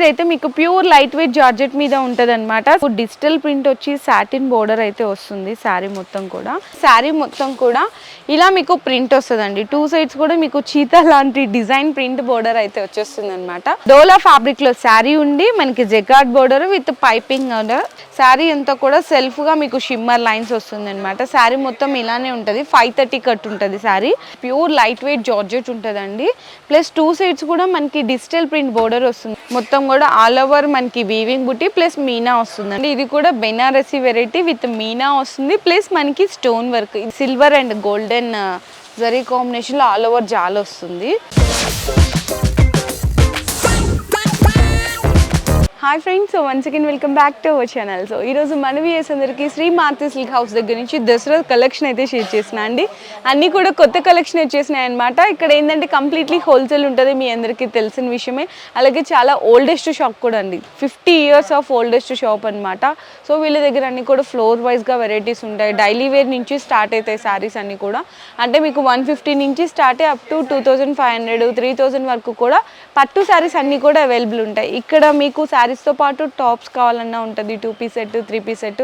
ఇదైతే మీకు pure light weight georgette మీద ఉంటది అనమాట డిజిటల్ ప్రింట్ వచ్చి సాటిన్ బోర్డర్ అయితే వస్తుంది శారీ మొత్తం కూడా. శారీ మొత్తం కూడా ఇలా మీకు ప్రింట్ వస్తుందండి. టూ సైడ్స్ కూడా మీకు చీతా లాంటి డిజైన్ ప్రింట్ బోర్డర్ అయితే వచ్చేస్తుంది అనమాట డోలా ఫ్యాబ్రిక్లో శారీ ఉండి మనకి jacquard border with piping sari అంతా కూడా సెల్ఫ్గా మీకు షిమ్మర్ లైన్స్ వస్తుంది అనమాట శారీ మొత్తం ఇలానే ఉంటుంది. ఫైవ్ థర్టీ కట్ ఉంటుంది sari. Pure light weight georgette ఉంటదండి. ప్లస్ టూ సైడ్స్ కూడా మనకి డిజిటల్ ప్రింట్ బోర్డర్ వస్తుంది. మొత్తం కూడా ఆల్ ఓవర్ మనకి వీవింగ్ బుట్టి ప్లస్ మీనా వస్తుందండి. ఇది కూడా బెనారసీ వెరైటీ విత్ మీనా వస్తుంది. ప్లస్ మనకి stone work silver and golden zari కాంబినేషన్లో ఆల్ ఓవర్ జాల్ వస్తుంది. Hi friends so once again welcome back to our channel so ఈరోజు మనవి అందరికీ శ్రీ మారుతి సిల్క్ హౌస్ దగ్గర నుంచి దసరా కలెక్షన్ అయితే షేర్ చేసిన అండి. అన్నీ కూడా కొత్త కలెక్షన్ వచ్చేసినాయి అనమాట ఇక్కడ ఏంటంటే కంప్లీట్లీ హోల్సేల్ ఉంటుంది మీ అందరికీ తెలిసిన విషయమే. అలాగే చాలా ఓల్డెస్ట్ షాప్ కూడా అండి. Fifty years of oldest shop అనమాట సో వీళ్ళ దగ్గర అన్ని కూడా ఫ్లోర్ వైజ్గా వెరైటీస్ ఉంటాయి. డైలీ వేర్ నుంచి స్టార్ట్ అవుతాయి శారీస్ అన్నీ కూడా. అంటే మీకు వన్ ఫిఫ్టీ నుంచి start up to two thousand five hundred three thousand వరకు కూడా పట్టు శారీస్ అన్నీ కూడా అవైలబుల్ ఉంటాయి. ఇక్కడ మీకు డ్రెస్తో పాటు టాప్స్ కావాలన్నా ఉంటుంది two piece set three piece set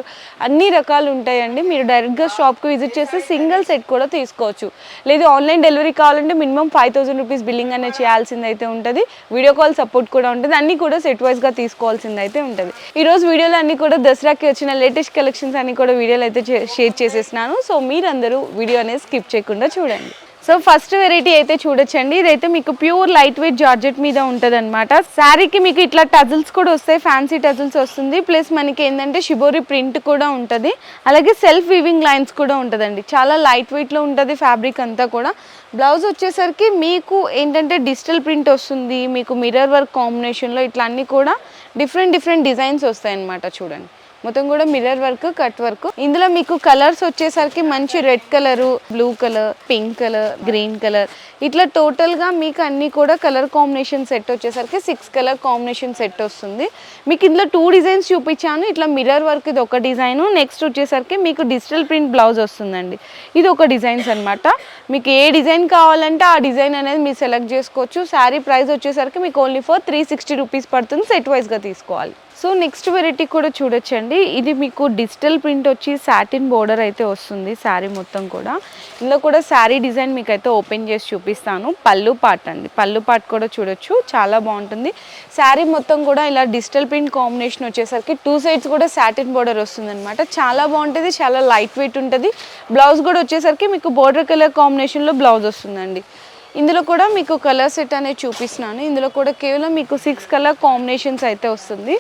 అన్ని రకాలు ఉంటాయండి. మీరు డైరెక్ట్గా షాప్కి విజిట్ చేస్తే సింగిల్ సెట్ కూడా తీసుకోవచ్చు. లేదు ఆన్లైన్ డెలివరీ కావాలంటే minimum five thousand rupees billing అనేది చేయాల్సింది అయితే ఉంటుంది. వీడియో కాల్ సపోర్ట్ కూడా ఉంటుంది. అన్నీ కూడా సెట్ వైజ్గా తీసుకోవాల్సింది అయితే ఉంటుంది. ఈరోజు వీడియోలో అన్నీ కూడా దసరాకి వచ్చిన లేటెస్ట్ కలెక్షన్స్ అన్నీ కూడా వీడియోలు అయితే షేర్ చేసేసినాను. సో మీరందరూ వీడియో అనేది స్కిప్ చేయకుండా చూడండి. సో ఫస్ట్ వెరైటీ అయితే చూడొచ్చండి. ఇదైతే మీకు ప్యూర్ లైట్ వెయిట్ జార్జెట్ మీద ఉంటుంది అనమాట శారీకి మీకు ఇట్లా టజిల్స్ కూడా వస్తాయి ఫ్యాన్సీ టజిల్స్ వస్తుంది. ప్లస్ మనకి ఏంటంటే షిబోరి ప్రింట్ కూడా ఉంటుంది. అలాగే సెల్ఫ్ వీవింగ్ లైన్స్ కూడా ఉంటుందండి. చాలా లైట్ వెయిట్లో ఉంటుంది ఫ్యాబ్రిక్ అంతా కూడా. బ్లౌజ్ వచ్చేసరికి మీకు ఏంటంటే డిజిటల్ ప్రింట్ వస్తుంది. మీకు మిర్రర్ వర్క్ కాంబినేషన్లో ఇట్లా అన్నీ కూడా డిఫరెంట్ డిఫరెంట్ డిజైన్స్ వస్తాయి అనమాట చూడండి. మొత్తం కూడా మిర్రర్ వర్క్ కట్ వర్క్. ఇందులో మీకు కలర్స్ వచ్చేసరికి మంచి red colour blue colour pink colour green colour. ఇట్లా టోటల్గా మీకు అన్ని కూడా కలర్ కాంబినేషన్ సెట్ వచ్చేసరికి సిక్స్ కలర్ కాంబినేషన్ సెట్ వస్తుంది. మీకు ఇందులో టూ డిజైన్స్ చూపించాను. ఇట్లా మిర్రర్ వర్క్ ఇది ఒక డిజైన్ నెక్స్ట్ వచ్చేసరికి మీకు డిజిటల్ ప్రింట్ బ్లౌజ్ వస్తుందండి. ఇది ఒక డిజైన్స్ అన్నమాట. మీకు ఏ డిజైన్ కావాలంటే ఆ డిజైన్ అనేది మీరు సెలెక్ట్ చేసుకోవచ్చు. శారీ ప్రైస్ వచ్చేసరికి మీకు only for three sixty rupees పడుతుంది. సెట్ వైజ్గా తీసుకోవాలి. సో నెక్స్ట్ వెరైటీ కూడా చూడొచ్చండి. ఇది మీకు డిజిటల్ ప్రింట్ వచ్చి సాటిన్ బోర్డర్ అయితే వస్తుంది శారీ మొత్తం కూడా. ఇందులో కూడా శారీ డిజైన్ మీకు అయితే ఓపెన్ చేసి చూపిస్తాను. పళ్ళు పాట్ అండి. పళ్ళు పాట్ కూడా చూడొచ్చు. చాలా బాగుంటుంది. శారీ మొత్తం కూడా ఇలా డిజిటల్ ప్రింట్ కాంబినేషన్ వచ్చేసరికి టూ సైడ్స్ కూడా సాటిన్ బోర్డర్ వస్తుంది అనమాట చాలా బాగుంటుంది. చాలా లైట్ వెయిట్ ఉంటుంది. బ్లౌజ్ కూడా వచ్చేసరికి మీకు బోర్డర్ కలర్ కాంబినేషన్లో బ్లౌజ్ వస్తుందండి. ఇందులో కూడా మీకు కలర్ సెట్ అనేది చూపిస్తున్నాను. ఇందులో కూడా కేవలం మీకు సిక్స్ కలర్ కాంబినేషన్స్ అయితే వస్తుంది.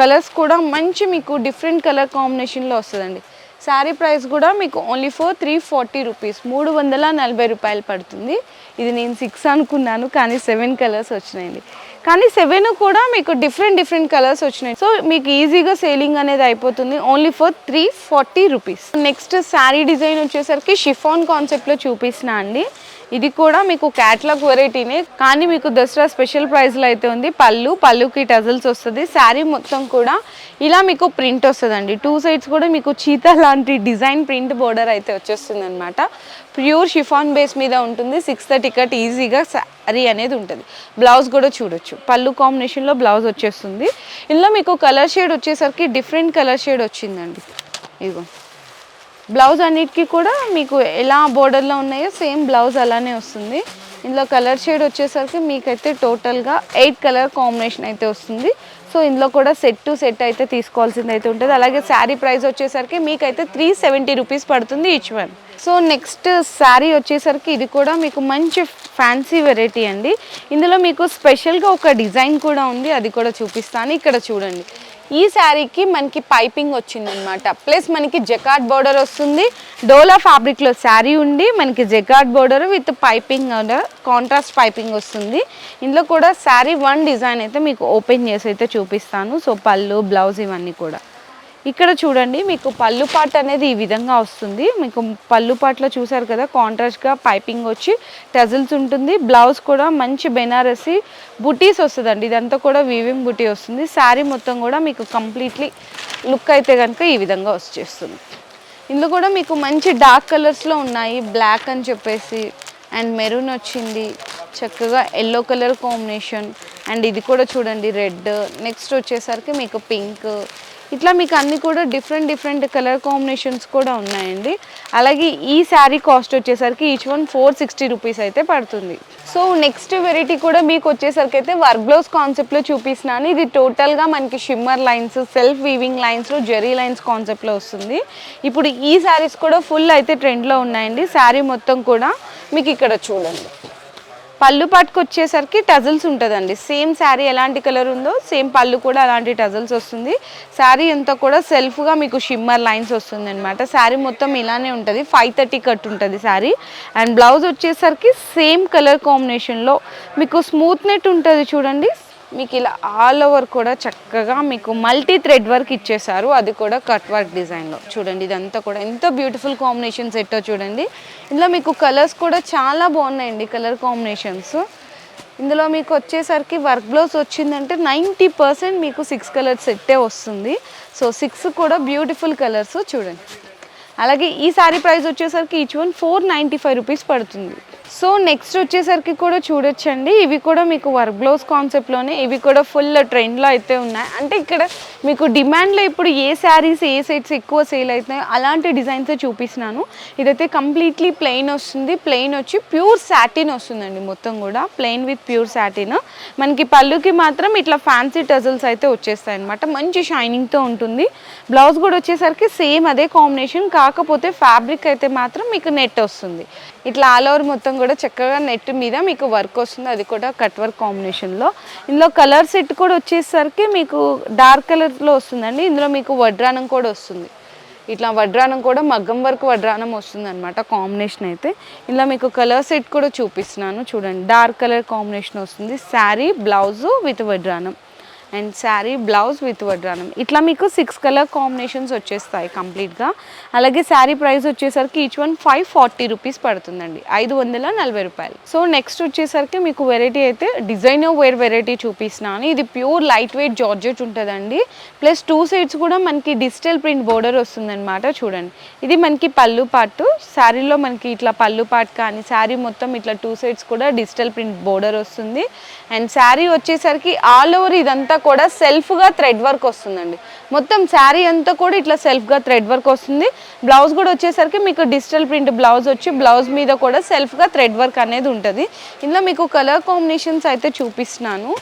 కలర్స్ కూడా మంచి మీకు డిఫరెంట్ కలర్ కాంబినేషన్లో వస్తుందండి. శారీ ప్రైస్ కూడా మీకు only for three forty rupees. మూడు వందల నలభై రూపాయలు పడుతుంది. ఇది నేను సిక్స్ అనుకున్నాను కానీ సెవెన్ కలర్స్ వచ్చినాయండి. కానీ సెవెన్ కూడా మీకు డిఫరెంట్ డిఫరెంట్ కలర్స్ వచ్చినాయి. సో మీకు ఈజీగా సేలింగ్ అనేది అయిపోతుంది. Only for three forty rupees. Next sari design వచ్చేసరికి షిఫాన్ కాన్సెప్ట్లో చూపిస్తున్నా అండి. ఇది కూడా మీకు క్యాట్లాగ్ వెరైటీనే కానీ మీకు దసరా స్పెషల్ ప్రైస్లో అయితే ఉంది పళ్ళు పళ్ళుకి టజల్స్ వస్తుంది శారీ మొత్తం కూడా ఇలా మీకు ప్రింట్ వస్తుందండి. టూ సైడ్స్ కూడా మీకు చీతా లాంటి డిజైన్ ప్రింట్ బోర్డర్ అయితే వచ్చేస్తుంది అనమాట ప్యూర్ షిఫాన్ బేస్ మీద ఉంటుంది సిక్స్ థర్టీ కట్ ఈజీగా శారీ అనేది ఉంటుంది. బ్లౌజ్ కూడా చూడొచ్చు. పళ్ళు కాంబినేషన్లో బ్లౌజ్ వచ్చేస్తుంది. ఇందులో మీకు కలర్ షేడ్ వచ్చేసరికి డిఫరెంట్ కలర్ షేడ్ వచ్చిందండి. ఇదిగో. బ్లౌజ్ అన్నిటికీ కూడా మీకు ఎలా బోర్డర్లో ఉన్నాయో సేమ్ బ్లౌజ్ అలానే వస్తుంది. ఇందులో కలర్ షేడ్ వచ్చేసరికి మీకైతే టోటల్గా ఎయిట్ కలర్ కాంబినేషన్ అయితే వస్తుంది. సో ఇందులో కూడా సెట్ టు సెట్ అయితే తీసుకోవాల్సింది అయితే ఉంటుంది. అలాగే శారీ ప్రైస్ వచ్చేసరికి మీకైతే త్రీ సెవెంటీ రూపీస్ పడుతుంది each one so next sari వచ్చేసరికి ఇది కూడా మీకు మంచి ఫ్యాన్సీ వెరైటీ అండి. ఇందులో మీకు స్పెషల్గా ఒక డిజైన్ కూడా ఉంది. అది కూడా చూపిస్తాను. ఇక్కడ చూడండి. ఈ శారీకి మనకి పైపింగ్ వచ్చిందనమాట ప్లస్ మనకి జకాట్ బోర్డర్ వస్తుంది. డోలా ఫ్యాబ్రిక్లో శారీ ఉండి మనకి jacquard border with piping contrast piping వస్తుంది. ఇందులో కూడా శారీ వన్ డిజైన్ అయితే మీకు ఓపెన్ చేసి అయితే చూపిస్తాను. సో పళ్ళు బ్లౌజ్ ఇవన్నీ కూడా. ఇక్కడ చూడండి మీకు పళ్ళు పాట అనేది ఈ విధంగా వస్తుంది. మీకు పళ్ళు పాట్లో చూసారు కదా కాంట్రాస్ట్గా పైపింగ్ వచ్చి టజిల్స్ ఉంటుంది. బ్లౌజ్ కూడా మంచి బెనారసి బుటీస్ వస్తుందండి. ఇదంతా కూడా వీవింగ్ బుటీ వస్తుంది. శారీ మొత్తం కూడా మీకు కంప్లీట్లీ లుక్ అయితే కనుక ఈ విధంగా వచ్చేస్తుంది. ఇందులో కూడా మీకు మంచి డార్క్ కలర్స్లో ఉన్నాయి. బ్లాక్ అని చెప్పేసి అండ్ మెరూన్ వచ్చింది. చక్కగా ఎల్లో కలర్ కాంబినేషన్ అండ్ ఇది కూడా చూడండి రెడ్ నెక్స్ట్ వచ్చేసరికి మీకు పింక్ ఇట్లా మీకు అన్నీ కూడా డిఫరెంట్ డిఫరెంట్ కలర్ కాంబినేషన్స్ కూడా ఉన్నాయండి. అలాగే ఈ శారీ కాస్ట్ వచ్చేసరికి each one four sixty rupees అయితే పడుతుంది. సో నెక్స్ట్ వెరైటీ కూడా మీకు వచ్చేసరికి అయితే వర్క్ బ్లౌజ్ కాన్సెప్ట్లో చూపిస్తున్నాను. ఇది టోటల్గా మనకి షిమ్మర్ లైన్స్ సెల్ఫ్ వీవింగ్ లైన్స్లో జెరీ లైన్స్ కాన్సెప్ట్లో వస్తుంది. ఇప్పుడు ఈ శారీస్ కూడా ఫుల్ అయితే ట్రెండ్లో ఉన్నాయండి. శారీ మొత్తం కూడా మీకు ఇక్కడ చూడండి. పళ్ళు పట్టుకు వచ్చేసరికి టజల్స్ ఉంటుందండి. సేమ్ శారీ ఎలాంటి కలర్ ఉందో సేమ్ పళ్ళు కూడా అలాంటి టజల్స్ వస్తుంది. శారీ అంతా కూడా సెల్ఫ్గా మీకు షిమ్మర్ లైన్స్ వస్తుంది అనమాట శారీ మొత్తం ఇలానే ఉంటుంది. ఫైవ్ థర్టీ కట్ ఉంటుంది శారీ. అండ్ బ్లౌజ్ వచ్చేసరికి సేమ్ కలర్ కాంబినేషన్లో మీకు స్మూత్ నెట్ ఉంటుంది చూడండి. మీకు ఇలా ఆల్ ఓవర్ కూడా చక్కగా మీకు మల్టీ థ్రెడ్ వర్క్ ఇచ్చేసారు అది కూడా కట్ వర్క్ డిజైన్లో చూడండి ఇదంతా కూడా ఎంత బ్యూటిఫుల్ కాంబినేషన్ సెట్టో చూడండి. ఇందులో మీకు కలర్స్ కూడా చాలా బాగున్నాయండి కలర్ కాంబినేషన్స్ ఇందులో మీకు వచ్చేసరికి వర్క్ బ్లౌజ్ వచ్చిందంటే నైంటీ పర్సెంట్ మీకు సిక్స్ కలర్ సెట్టే వస్తుంది. సో సిక్స్ కూడా బ్యూటిఫుల్ కలర్స్ చూడండి. అలాగే ఈ సారీ ప్రైస్ వచ్చేసరికి each one four ninety five rupees పడుతుంది. సో నెక్స్ట్ వచ్చేసరికి కూడా చూడొచ్చండి. ఇవి కూడా మీకు వర్క్ బ్లౌజ్ కాన్సెప్ట్లోనే ఇవి కూడా ఫుల్ ట్రెండ్లో అయితే ఉన్నాయి. అంటే ఇక్కడ మీకు డిమాండ్లో ఇప్పుడు ఏ శారీస్ ఏ సెట్స్ ఎక్కువ సేల్ అవుతున్నాయో అలాంటి డిజైన్సే చూపిస్తున్నాను. ఇదైతే కంప్లీట్లీ ప్లెయిన్ వస్తుంది. ప్లెయిన్ వచ్చి ప్యూర్ శాటిన్ వస్తుందండి మొత్తం కూడా. ప్లెయిన్ విత్ ప్యూర్ శాటిన్ మనకి పళ్ళుకి మాత్రం ఇట్లా ఫ్యాన్సీ టజల్స్ అయితే వచ్చేస్తాయి అనమాట మంచి షైనింగ్తో ఉంటుంది. బ్లౌజ్ కూడా వచ్చేసరికి సేమ్ అదే కాంబినేషన్ కాకపోతే ఫ్యాబ్రిక్ అయితే మాత్రం మీకు నెట్ వస్తుంది. ఇట్లా ఆల్ ఓవర్ మొత్తం కూడా చక్కగా నెట్ మీద మీకు వర్క్ వస్తుంది. అది కూడా కట్ వర్క్ కాంబినేషన్లో. ఇందులో కలర్ సెట్ కూడా వచ్చేసరికి మీకు డార్క్ కలర్లో వస్తుందండి. ఇందులో మీకు వడ్రానం కూడా వస్తుంది. ఇట్లా వడ్రానం కూడా మగ్గం వరకు వడ్రానం వస్తుంది అనమాట కాంబినేషన్ అయితే. ఇలా మీకు కలర్ సెట్ కూడా చూపిస్తున్నాను. చూడండి డార్క్ కలర్ కాంబినేషన్ వస్తుంది. శారీ బ్లౌజు విత్ వడ్రానం అండ్ శారీ బ్లౌజ్ విత్ వడ్రానం. ఇట్లా మీకు సిక్స్ కలర్ కాంబినేషన్స్ వచ్చేస్తాయి కంప్లీట్గా. అలాగే శారీ ప్రైస్ వచ్చేసరికి each one five forty rupees పడుతుందండి. ఐదు వందల నలభై రూపాయలు. సో నెక్స్ట్ వచ్చేసరికి మీకు వెరైటీ అయితే డిజైనర్ వేర్ వెరైటీ చూపిస్తున్నాను. ఇది ప్యూర్ లైట్ వెయిట్ జార్జెట్ ఉంటుందండి. ప్లస్ టూ సైడ్స్ కూడా మనకి డిజిటల్ ప్రింట్ బోర్డర్ వస్తుందన్నమాట చూడండి. ఇది మనకి పళ్ళు పాటు శారీలో మనకి ఇట్లా పళ్ళు పాటు కానీ శారీ మొత్తం ఇట్లా టూ సైడ్స్ కూడా డిజిటల్ ప్రింట్ బోర్డర్ వస్తుంది. అండ్ శారీ వచ్చేసరికి ఆల్ ఓవర్ ఇదంతా కూడా సెల్ఫ్గా థ్రెడ్ వర్క్ వస్తుందండి. మొత్తం శారీ అంతా కూడా ఇట్లా సెల్ఫ్గా థ్రెడ్ వర్క్ వస్తుంది. బ్లౌజ్ కూడా వచ్చేసరికి మీకు డిజిటల్ ప్రింట్ బ్లౌజ్ వచ్చి బ్లౌజ్ మీద కూడా సెల్ఫ్గా థ్రెడ్ వర్క్ అనేది ఉంటుంది. ఇందులో మీకు కలర్ కాంబినేషన్స్ అయితే చూపిస్తున్నాను.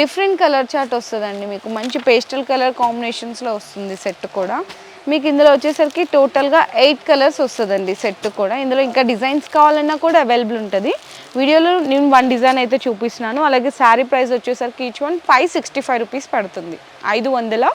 డిఫరెంట్ కలర్ చార్ట్ వస్తుందండి మీకు. మంచి పేస్టల్ కలర్ కాంబినేషన్స్లో వస్తుంది సెట్ కూడా. మీకు ఇందులో వచ్చేసరికి టోటల్గా ఎయిట్ కలర్స్ వస్తుందండి సెట్ కూడా. ఇందులో ఇంకా డిజైన్స్ కావాలన్నా కూడా అవైలబుల్ ఉంటుంది. వీడియోలో నేను వన్ డిజైన్ అయితే చూపిస్తున్నాను. అలాగే శారీ ప్రైస్ వచ్చేసరికి each one five sixty five rupees పడుతుంది. ఐదు వందల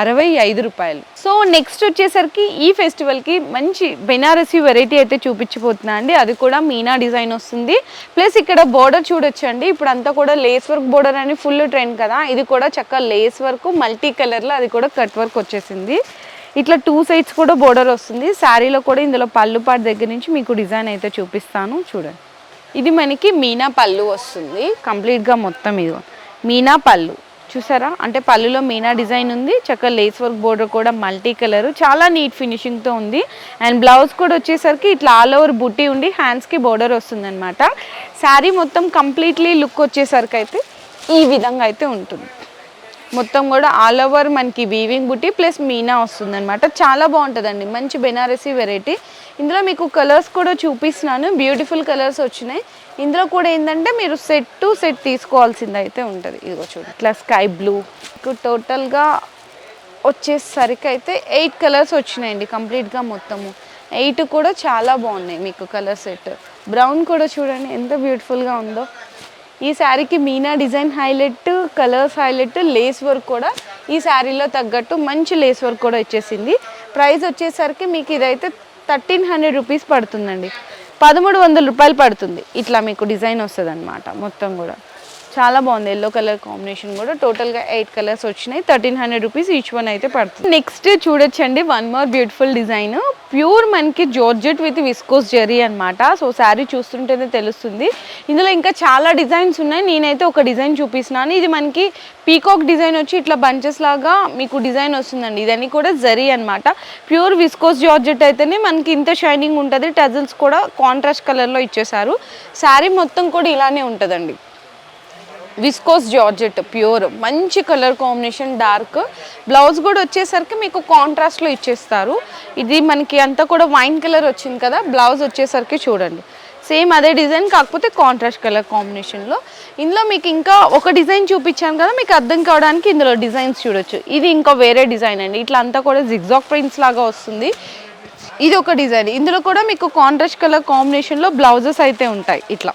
అరవై ఐదు రూపాయలు. సో నెక్స్ట్ వచ్చేసరికి ఈ ఫెస్టివల్కి మంచి బెనారసీ వెరైటీ అయితే చూపించిపోతున్నా అండి. అది కూడా మీనా డిజైన్ వస్తుంది. ప్లస్ ఇక్కడ బోర్డర్ చూడొచ్చండి. ఇప్పుడు అంతా కూడా లేస్ వర్క్ బోర్డర్ అని ఫుల్ ట్రెండ్ కదా. ఇది కూడా చక్కగా లేస్ వర్క్ మల్టీ కలర్లో అది కూడా కట్ వర్క్ వచ్చేసింది. ఇట్లా టూ సైడ్స్ కూడా బోర్డర్ వస్తుంది. శారీలో కూడా ఇందులో పళ్ళు పాటు దగ్గర నుంచి మీకు డిజైన్ అయితే చూపిస్తాను. చూడండి. ఇది మనకి మీనా పళ్ళు వస్తుంది. కంప్లీట్గా మొత్తం ఇది. మీనా పళ్ళు. చూసారా? అంటే పళ్ళులో మీనా డిజైన్ ఉంది. చక్కగా లేస్ వర్క్ బోర్డర్ కూడా మల్టీ కలర్. చాలా నీట్ ఫినిషింగ్తో ఉంది. అండ్ బ్లౌజ్ కూడా వచ్చేసరికి ఇట్లా ఆల్ ఓవర్ బుట్టి ఉండి హ్యాండ్స్కి బోర్డర్ వస్తుందన్నమాట. శారీ మొత్తం కంప్లీట్లీ లుక్ వచ్చేసరికి అయితే ఈ విధంగా అయితే ఉంటుంది. మొత్తం కూడా ఆల్ ఓవర్ మనకి వీవింగ్ బుట్టి ప్లస్ మీనా వస్తుందన్నమాట. చాలా బాగుంటుందండి. మంచి బెనారసీ వెరైటీ. ఇందులో మీకు కలర్స్ కూడా చూపిస్తున్నాను. బ్యూటిఫుల్ కలర్స్ వచ్చినాయి. ఇందులో కూడా ఏంటంటే మీరు సెట్ టు సెట్ తీసుకోవాల్సింది అయితే ఉంటుంది. ఇదిగో చూడండి ఇట్లా స్కై బ్లూ మీకు టోటల్గా వచ్చేసరికి అయితే ఎయిట్ కలర్స్ వచ్చినాయండి కంప్లీట్గా మొత్తము. ఎయిట్ కూడా చాలా బాగున్నాయి మీకు కలర్ సెట్ బ్రౌన్ కూడా చూడండి ఎంత బ్యూటిఫుల్గా ఉందో. ఈ శారీకి Meena design highlight colours highlight lace work కూడా ఈ శారీలో తగ్గట్టు మంచి లేస్ వర్క్ కూడా వచ్చేసింది ప్రైస్ వచ్చేసరికి మీకు ఇదైతే థర్టీన్ హండ్రెడ్ రూపీస్ పడుతుందండి. పదమూడు వందల రూపాయలు పడుతుంది. ఇట్లా మీకు డిజైన్ వస్తుంది అనమాట మొత్తం కూడా. చాలా బాగుంది. ఎల్లో కలర్ కాంబినేషన్ కూడా. టోటల్గా ఎయిట్ కలర్స్ వచ్చినాయి. Thirteen hundred rupees each one అయితే పడుతుంది. నెక్స్ట్ చూడొచ్చండి. One more beautiful design pure మనకి జార్జెట్ విత్ విస్కోస్ జెరీ అనమాట సో శారీ చూస్తుంటేనే తెలుస్తుంది. ఇందులో ఇంకా చాలా డిజైన్స్ ఉన్నాయి. నేనైతే ఒక డిజైన్ చూపిస్తున్నాను. ఇది మనకి పీకాక్ డిజైన్ వచ్చి ఇట్లా బంచెస్ లాగా మీకు డిజైన్ వస్తుందండి. ఇదన్నీ కూడా జరీ అనమాట ప్యూర్ విస్కోస్ జార్జెట్ అయితేనే మనకి ఇంత షైనింగ్ ఉంటుంది. టజల్స్ కూడా కాంట్రాస్ట్ కలర్లో ఇచ్చేసారు శారీ మొత్తం కూడా ఇలానే ఉంటుందండి. విస్కోస్ జార్జెట్ ప్యూర్ మంచి కలర్ కాంబినేషన్ డార్క్ బ్లౌజ్ కూడా వచ్చేసరికి మీకు కాంట్రాస్ట్లో ఇచ్చేస్తారు. ఇది మనకి అంతా కూడా వైన్ కలర్ వచ్చింది కదా బ్లౌజ్ వచ్చేసరికి చూడండి. సేమ్ అదే డిజైన్ కాకపోతే కాంట్రాస్ట్ కలర్ కాంబినేషన్లో ఇందులో మీకు ఇంకా ఒక డిజైన్ చూపించాను కదా మీకు అర్థం కావడానికి ఇందులో డిజైన్స్ చూడొచ్చు. ఇది ఇంకా వేరే డిజైన్ అండి. ఇట్లా అంతా కూడా జిగ్జాక్ ప్రింట్స్ లాగా వస్తుంది. ఇది ఒక డిజైన్ ఇందులో కూడా మీకు కాంట్రాస్ట్ కలర్ కాంబినేషన్లో బ్లౌజెస్ అయితే ఉంటాయి. ఇట్లా.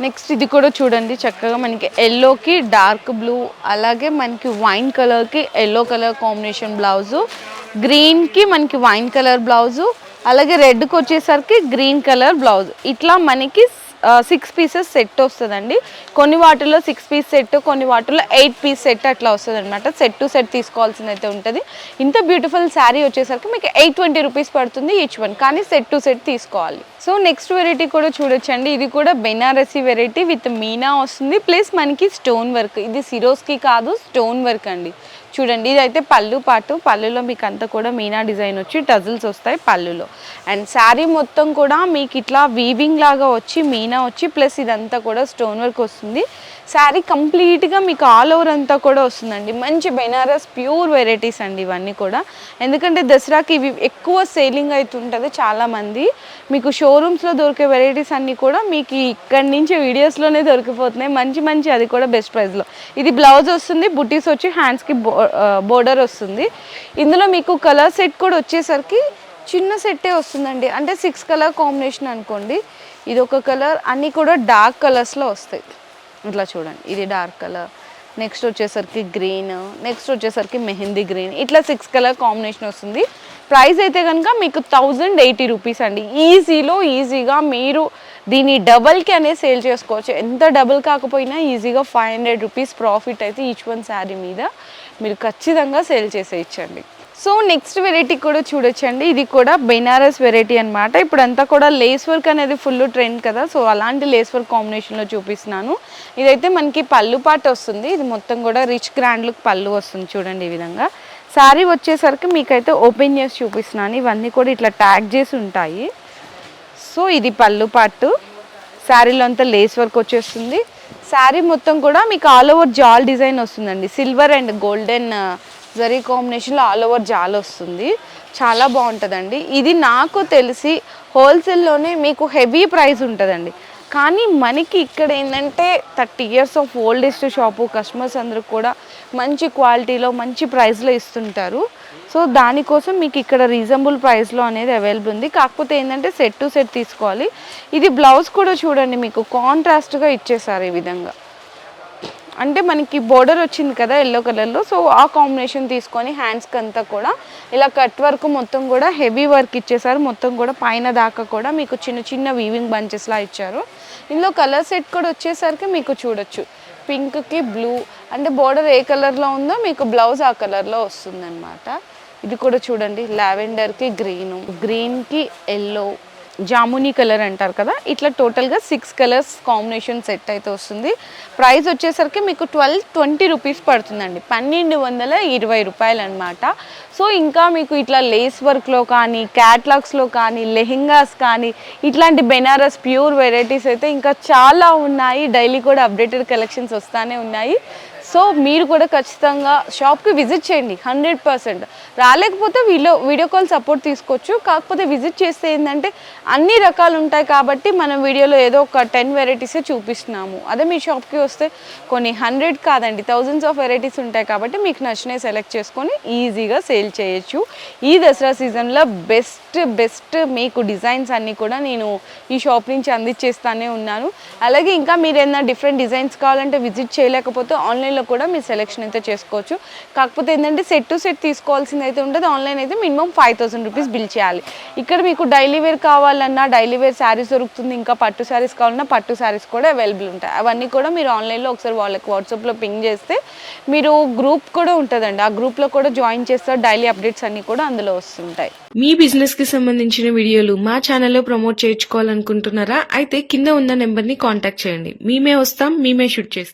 నెక్స్ట్ ఇది కూడా చూడండి చక్కగా మనకి ఎల్లోకి డార్క్ బ్లూ అలాగే మనకి వైన్ కలర్కి ఎల్లో కలర్ కాంబినేషన్ బ్లౌజు గ్రీన్కి మనకి వైన్ కలర్ బ్లౌజు అలాగే రెడ్కి వచ్చేసరికి గ్రీన్ కలర్ బ్లౌజ్ ఇట్లా మనకి సిక్స్ పీసెస్ సెట్ వస్తుందండి. కొన్ని వాటిల్లో సిక్స్ పీస్ సెట్ కొన్ని వాటిల్లో ఎయిట్ పీస్ సెట్ అట్లా వస్తుంది అనమాట సెట్ టు సెట్ తీసుకోవాల్సింది అయితే ఉంటుంది. ఇంత బ్యూటిఫుల్ శారీ వచ్చేసరికి మీకు ఎయిట్ ట్వంటీ రూపీస్ పడుతుంది ఈచ్ వన్ కానీ సెట్ టు సెట్ తీసుకోవాలి. సో నెక్స్ట్ వెరైటీ కూడా చూడొచ్చండి. ఇది కూడా బెనారసీ వెరైటీ విత్ మీనా వస్తుంది. ప్లస్ మనకి స్టోన్ వర్క్ ఇది సిరోస్కి కాదు స్టోన్ వర్క్ అండి. చూడండి ఇది అయితే పళ్ళు పాటు. పళ్ళులో మీకు అంతా కూడా మీనా డిజైన్ వచ్చి టజిల్స్ వస్తాయి పళ్ళులో. అండ్ శారీ మొత్తం కూడా మీకు ఇట్లా వీవింగ్ లాగా వచ్చి మీనా వచ్చి ప్లస్ ఇదంతా కూడా స్టోన్ వర్క్ వస్తుంది. శారీ కంప్లీట్గా మీకు ఆల్ ఓవర్ అంతా కూడా వస్తుందండి. మంచి బెనారస్ ప్యూర్ వెరైటీస్ అండి ఇవన్నీ కూడా. ఎందుకంటే దసరాకి ఇవి ఎక్కువ సేలింగ్ అవుతుంటుంది చాలామంది. మీకు షోరూమ్స్లో దొరికే వెరైటీస్ అన్నీ కూడా మీకు ఇక్కడి నుంచి వీడియోస్లోనే దొరికిపోతున్నాయి. మంచి మంచి అది కూడా బెస్ట్ ప్రైస్లో. ఇది బ్లౌజ్ వస్తుంది బుటీస్ వచ్చి హ్యాండ్స్కి బో బోర్డర్ వస్తుంది. ఇందులో మీకు కలర్ సెట్ కూడా వచ్చేసరికి చిన్న సెట్టే వస్తుందండి. అంటే సిక్స్ కలర్ కాంబినేషన్ అనుకోండి. ఇది ఒక కలర్ అన్నీ కూడా డార్క్ కలర్స్లో వస్తాయి. ఇట్లా చూడండి. ఇది డార్క్ కలర్. నెక్స్ట్ వచ్చేసరికి గ్రీన్. నెక్స్ట్ వచ్చేసరికి మెహందీ గ్రీన్. ఇట్లా సిక్స్ కలర్ కాంబినేషన్ వస్తుంది. ప్రైస్ అయితే కనుక మీకు థౌజండ్ ఎయిటీ రూపీస్ అండి. ఈజీలో ఈజీగా మీరు దీన్ని డబల్కి అనే సేల్ చేసుకోవచ్చు. ఎంత డబుల్ కాకపోయినా ఈజీగా ఫైవ్ హండ్రెడ్ రూపీస్ ప్రాఫిట్ అయితే ఈచ్ వన్ శారీ మీద మీరు ఖచ్చితంగా సేల్ చేసేయచ్చండి. సో నెక్స్ట్ వెరైటీ కూడా చూడొచ్చండి. ఇది కూడా బెనారస్ వెరైటీ అనమాట ఇప్పుడంతా కూడా లేస్ వర్క్ అనేది ఫుల్ ట్రెండ్ కదా. సో అలాంటి లేస్ వర్క్ కాంబినేషన్లో చూపిస్తున్నాను. ఇదైతే మనకి పళ్ళు పాట వస్తుంది. ఇది మొత్తం కూడా రిచ్ గ్రాండ్ లుక్ పళ్ళు వస్తుంది చూడండి ఈ విధంగా. శారీ వచ్చేసరికి మీకైతే ఓపెన్ చేసి చూపిస్తున్నాను. ఇవన్నీ కూడా ఇట్లా ట్యాగ్ చేసి ఉంటాయి. సో ఇది పళ్ళు పాటు. శారీలో అంతా లేస్ వర్క్ వచ్చేస్తుంది. శారీ మొత్తం కూడా మీకు ఆల్ ఓవర్ జాల్ డిజైన్ వస్తుందండి. సిల్వర్ అండ్ గోల్డెన్ జరీ కాంబినేషన్లో ఆల్ ఓవర్ జాల్ వస్తుంది. చాలా బాగుంటుందండి. ఇది నాకు తెలిసి హోల్సేల్లోనే మీకు హెవీ ప్రైస్ ఉంటుందండి. కానీ మనకి ఇక్కడ ఏంటంటే thirty years of oldest shop customers అందరూ కూడా మంచి క్వాలిటీలో మంచి ప్రైస్లో ఇస్తుంటారు. సో దానికోసం మీకు ఇక్కడ రీజనబుల్ ప్రైస్లో అనేది అవైలబుల్ ఉంది. కాకపోతే ఏంటంటే సెట్ టు సెట్ తీసుకోవాలి. ఇది బ్లౌజ్ కూడా చూడండి మీకు కాంట్రాస్ట్గా ఇచ్చేసారు ఈ విధంగా. అంటే మనకి బోర్డర్ వచ్చింది కదా ఎల్లో కలర్లో సో ఆ కాంబినేషన్ తీసుకొని హ్యాండ్స్కి అంతా కూడా ఇలా కట్ వర్క్ మొత్తం కూడా హెవీ వర్క్ ఇచ్చేసారు. మొత్తం కూడా పైన దాకా కూడా మీకు చిన్న చిన్న వీవింగ్ బంచెస్లా ఇచ్చారు. ఇందులో కలర్ సెట్ కూడా వచ్చేసరికి మీకు చూడొచ్చు. పింక్కి బ్లూ అంటే బోర్డర్ ఏ కలర్లో ఉందో మీకు బ్లౌజ్ ఆ కలర్లో వస్తుందన్నమాట. ఇది కూడా చూడండి లావెండర్కి గ్రీను గ్రీన్కి ఎల్లో జామునీ కలర్ అంటారు కదా ఇట్లా టోటల్గా సిక్స్ కలర్స్ కాంబినేషన్ సెట్ అయితే వస్తుంది. ప్రైస్ వచ్చేసరికి మీకు ట్వెల్వ్ ట్వంటీ రూపీస్ పడుతుందండి పన్నెండు వందల ఇరవై రూపాయలు అనమాట సో ఇంకా మీకు ఇట్లా లేస్ వర్క్లో కానీ క్యాట్లాగ్స్లో కానీ లెహెంగాస్ కానీ ఇట్లాంటి బెనారస్ ప్యూర్ వెరైటీస్ అయితే ఇంకా చాలా ఉన్నాయి. డైలీ కూడా అప్డేటెడ్ కలెక్షన్స్ వస్తూనే ఉన్నాయి. సో మీరు కూడా ఖచ్చితంగా షాప్కి విజిట్ చేయండి హండ్రెడ్ పర్సెంట్. రాలేకపోతే వీడియో వీడియో కాల్ సపోర్ట్ తీసుకోవచ్చు. కాకపోతే విజిట్ చేస్తే ఏంటంటే అన్ని రకాలు ఉంటాయి కాబట్టి మనం వీడియోలో ఏదో ఒక టెన్ వెరైటీసే చూపిస్తున్నాము. అదే మీ షాప్కి వస్తే కొన్ని హండ్రెడ్ కాదండి థౌజండ్స్ ఆఫ్ వెరైటీస్ ఉంటాయి కాబట్టి మీకు నచ్చినవి సెలెక్ట్ చేసుకొని ఈజీగా సేల్ చేయొచ్చు. ఈ దసరా సీజన్లో బెస్ట్ బెస్ట్ మీకు డిజైన్స్ అన్నీ కూడా నేను ఈ షాప్ నుంచి అందించేస్తానే ఉన్నాను. అలాగే ఇంకా మీరు ఏదైనా డిఫరెంట్ డిజైన్స్ కావాలంటే విజిట్ చేయలేకపోతే ఆన్లైన్లో కూడా మీరు సెలెక్షన్ అయితే చేసుకోవచ్చు. కాకపోతే ఏంటంటే సెట్ టు సెట్ తీసుకోవాల్సింది అయితే ఉంటుంది ఆన్లైన్ అయితే minimum five thousand rupees bill చేయాలి. ఇక్కడ మీకు డైలీ వేర్ కావాలన్నా డైలీ వేర్ శారీస్ దొరుకుతుంది. ఇంకా పట్టు శారీస్ కావాలన్నా పట్టు శారీస్ కూడా అవైలబుల్ ఉంటాయి. అవన్నీ కూడా మీరు ఆన్లైన్లో ఒకసారి వాళ్ళకి వాట్సాప్లో పింగ్ చేస్తే మీరు గ్రూప్ కూడా ఉంటుందండి. ఆ గ్రూప్లో కూడా జాయిన్ చేస్తారు డైలీ అప్డేట్స్ అన్నీ కూడా అందులో వస్తుంటాయి. మీ బిజినెస్కి సంబంధించిన వీడియోలు మా ఛానల్లో ప్రమోట్ చేయించుకోవాలనుకుంటున్నారా? అయితే కింద ఉన్న నెంబర్ని కాంటాక్ట్ చేయండి. మేమే వస్తాం మేమే షూట్ చేస్తాం.